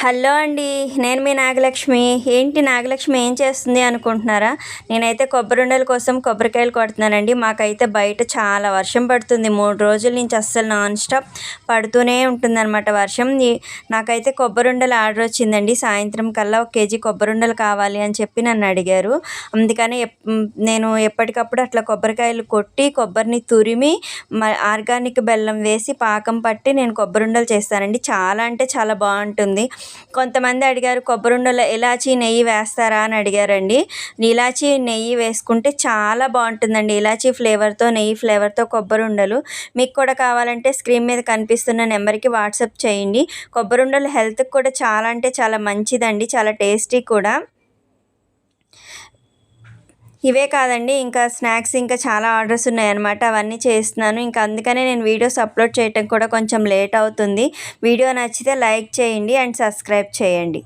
Hello అండి నేను మీ నాగలక్ష్మి. ఏంటి నాగలక్ష్మి ఏం చేస్తుంది అనుకుంటున్నారా? నేనైతే కొబ్బరి ఉండల కోసం కొబ్బరికాయలు కొడుతున్నానండి. మాకైతే బయట చాలా వర్షం పడుతుంది. మూడు రోజుల నుంచి అస్సలు నాన్ స్టాప్ పడుతూనే ఉంటుందన్నమాట వర్షం. నాకైతే కొబ్బరి ఉండలు ఆర్డర్ వచ్చిందండి. సాయంత్రం కల్లా ఒక కేజీ కొబ్బరి ఉండలు కావాలి అని చెప్పి నన్ను అడిగారు. అందుకని నేను ఎప్పటికప్పుడు అట్లా కొబ్బరికాయలు కొట్టి కొబ్బరిని తురిమి మ ఆర్గానిక్ బెల్లం వేసి పాకం పట్టి నేను కొబ్బరి ఉండలు చేస్తానండి. చాలా అంటే చాలా బాగుంటుంది. కొంతమంది అడిగారు కొబ్బరి ఉండలు ఇలాచీ నెయ్యి వేస్తారా? అని అడిగారండి. ఇలాచీ నెయ్యి వేసుకుంటే చాలా బాగుంటుందండి. ఇలాచీ ఫ్లేవర్తో నెయ్యి ఫ్లేవర్తో కొబ్బరి ఉండలు మీకు కూడా కావాలంటే స్క్రీన్ మీద కనిపిస్తున్న నెంబర్కి వాట్సాప్ చేయండి. కొబ్బరి ఉండలు హెల్త్కి కూడా చాలా అంటే చాలా మంచిదండి. చాలా టేస్టీ కూడా. ఇవే కాదండి ఇంకా స్నాక్స్ ఇంకా చాలా ఆర్డర్స్ ఉన్నాయన్నమాట అవన్నీ చేస్తున్నాను. ఇంకా అందుకనే నేను వీడియోస్ అప్లోడ్ చేయటం కూడా కొంచెం లేట్ అవుతుంది. వీడియో నచ్చితే లైక్ చేయండి అండ్ సబ్స్క్రైబ్ చేయండి.